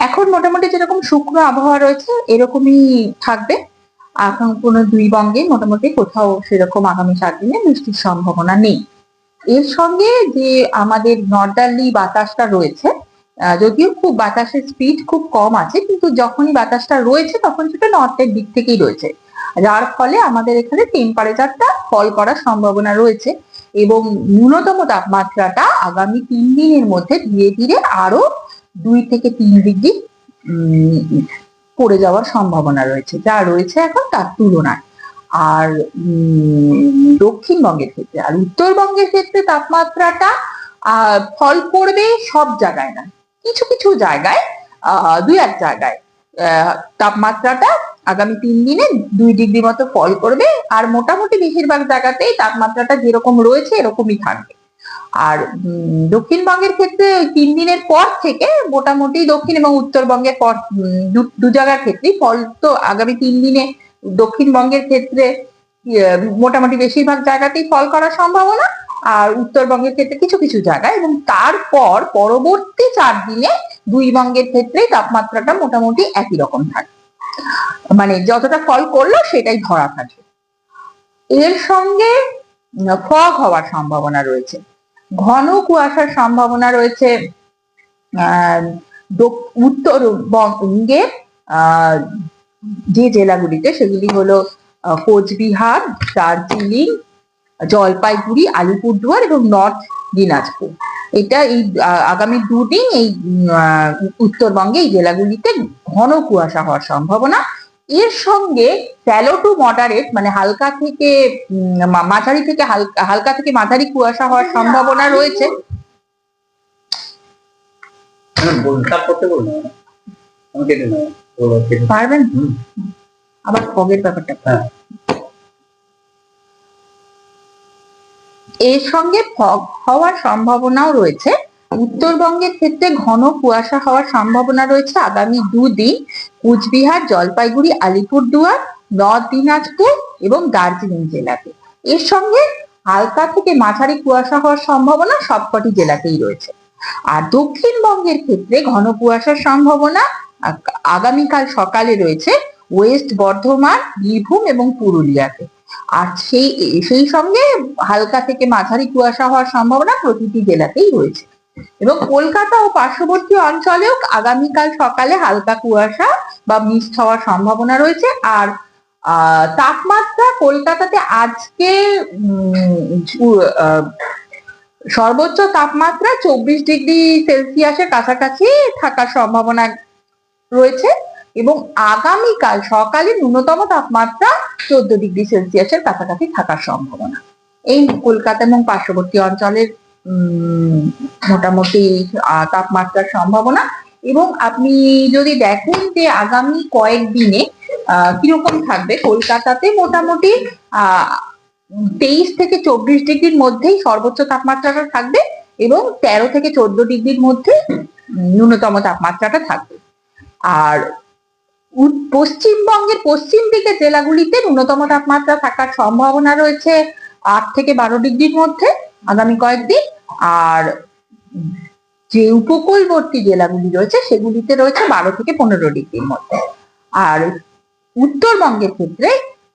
এখন মোটামুটি যেরকম শুকনো আবহাওয়া রয়েছে, এরকমই থাকবে। এখন কোনো দুই বঙ্গে মোটামুটি কোথাও সেরকম আগামী চার দিনে বৃষ্টির সম্ভাবনা নেই। এর সঙ্গে যে আমাদের নর্দার্লি বাতাসটা রয়েছে যদিও খুব বাতাসের স্পিড খুব কম আছে, কিন্তু যখনই বাতাসটা রয়েছে তখন সেটা নর্থের দিক থেকেই রয়েছে। যার ফলে আমাদের এখানে টেম্পারেচারটা ফল করার সম্ভাবনা রয়েছে এবং ন্যূনতম তাপমাত্রাটা আগামী তিন দিনের মধ্যে ধীরে ধীরে আরও দুই থেকে তিন ডিগ্রি পড়ে যাওয়ার সম্ভাবনা রয়েছে, যা রয়েছে এখন তার তুলনায়। আর দক্ষিণবঙ্গের ক্ষেত্রে, আর উত্তরবঙ্গের ক্ষেত্রে তাপমাত্রাটা ফল করবে সব জায়গায় না, কিছু কিছু জায়গায় দুই এক জায়গায় তাপমাত্রাটা আগামী তিন দিনে দুই ডিগ্রি মতো ফল করবে, আর মোটামুটি বেশিরভাগ জায়গাতেই তাপমাত্রাটা যেরকম রয়েছে এরকমই থাকবে। আর দক্ষিণবঙ্গের ক্ষেত্রে তিন দিনের পর থেকে মোটামুটি দক্ষিণ এবং উত্তরবঙ্গের পর দু- জায়গার ক্ষেত্রেই ফল তো আগামী তিন দিনে দক্ষিণবঙ্গের ক্ষেত্রে মোটামুটি বেশিরভাগ জায়গাতেই ফল করার সম্ভাবনা আর উত্তরবঙ্গের ক্ষেত্রে কিছু কিছু জায়গায় এবং তারপর পরবর্তী চার দিনে দুই বঙ্গের ক্ষেত্রে তাপমাত্রাটা মোটামুটি একই রকম থাকে। মানে যতটা ফল করল সেটাই ধরা থাকে। এর সঙ্গে ফগ হওয়ার সম্ভাবনা রয়েছে। ঘন কুয়াশার সম্ভাবনা রয়েছে দক- যে জেলাগুলিতে সেগুলি হলো কোচবিহার, দার্জিলিং, জলপাইগুড়ি, আলিপুরদুয়ার এবং নর্থ দিনাজপুর। এটা এই আগামী দুদিন এই উত্তরবঙ্গে এই জেলাগুলিতে ঘন কুয়াশা হওয়ার সম্ভাবনা। এর সঙ্গে স্যালো টু মডারেট মানে হালকা থেকে মাঝারি থেকে হালকা হালকা থেকে মাঝারি কুয়াশা হওয়ার সম্ভাবনা রয়েছে। হ্যাঁ। পারবেন? আবার ফগের ব্যাপারটা। হ্যাঁ। এর সঙ্গে ফগ হওয়ার সম্ভাবনাও রয়েছে। উত্তরবঙ্গের ক্ষেত্রে ঘন কুয়াশা হওয়ার সম্ভাবনা রয়েছে আগামী দুদিন। কুচবিহার, জলপাইগুড়ি, আলিপুরদুয়ার, নর্থ দিনাজপুর এবং দার্জিলিং জেলাতে। এর সঙ্গে হালকা থেকে মাঝারি কুয়াশা হওয়ার সম্ভাবনা সবকটি জেলাতেই রয়েছে। আর দক্ষিণবঙ্গের ক্ষেত্রে ঘন কুয়াশার সম্ভাবনা আগামীকাল সকালে রয়েছে ওয়েস্ট বর্ধমান, বীরভূম এবং পুরুলিয়াতে। আর সেই সেই সঙ্গে হালকা থেকে মাঝারি কুয়াশা হওয়ার সম্ভাবনা প্রতিটি জেলাতেই রয়েছে। এবং কলকাতা ও পার্শ্ববর্তী অঞ্চলেও আগামীকাল সকালে হালকা কুয়াশা বা মিস্ট হওয়ার সম্ভাবনা রয়েছে। আর তাপমাত্রা কলকাতাতে আজকে সর্বোচ্চ তাপমাত্রা চব্বিশ ডিগ্রি সেলসিয়াসের কাছাকাছি থাকার সম্ভাবনা রয়েছে এবং আগামীকাল সকালে ন্যূনতম তাপমাত্রা চোদ্দ ডিগ্রি সেলসিয়াসের কাছাকাছি থাকার সম্ভাবনা। এই কলকাতা এবং পার্শ্ববর্তী অঞ্চলের মোটামুটি তাপমাত্রার সম্ভাবনা। এবং আপনি যদি দেখেন যে আগামী কয়েকদিনে কীরকম থাকবে, কলকাতাতে মোটামুটি তেইশ থেকে চব্বিশ ডিগ্রির মধ্যেই সর্বোচ্চ তাপমাত্রাটা থাকবে এবং তেরো থেকে চোদ্দ ডিগ্রির মধ্যে ন্যূনতম তাপমাত্রাটা থাকবে। আর পশ্চিমবঙ্গের পশ্চিম দিকের জেলাগুলিতে ন্যূনতম তাপমাত্রা থাকার সম্ভাবনা রয়েছে আট থেকে বারো ডিগ্রির মধ্যে। আগামী কয়েকদিন আর যে উপকূলবর্তী জেলাগুলি রয়েছে, সেগুলিতে রয়েছে বারো থেকে পনেরো ডিগ্রির মধ্যে। আর উত্তরবঙ্গের ক্ষেত্রে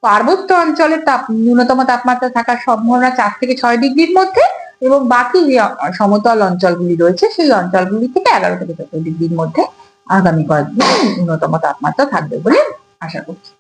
পার্বত্য অঞ্চলের তাপ, ন্যূনতম তাপমাত্রা থাকার সম্ভাবনা চার থেকে ছয় ডিগ্রির মধ্যে এবং বাকি যে সমতল অঞ্চলগুলি রয়েছে, সেই অঞ্চলগুলি থেকে এগারো থেকে চোদ্দ ডিগ্রির মধ্যে আগামী কয়েকদিন ন্যূনতম তাপমাত্রা থাকবে বলে আশা করছি।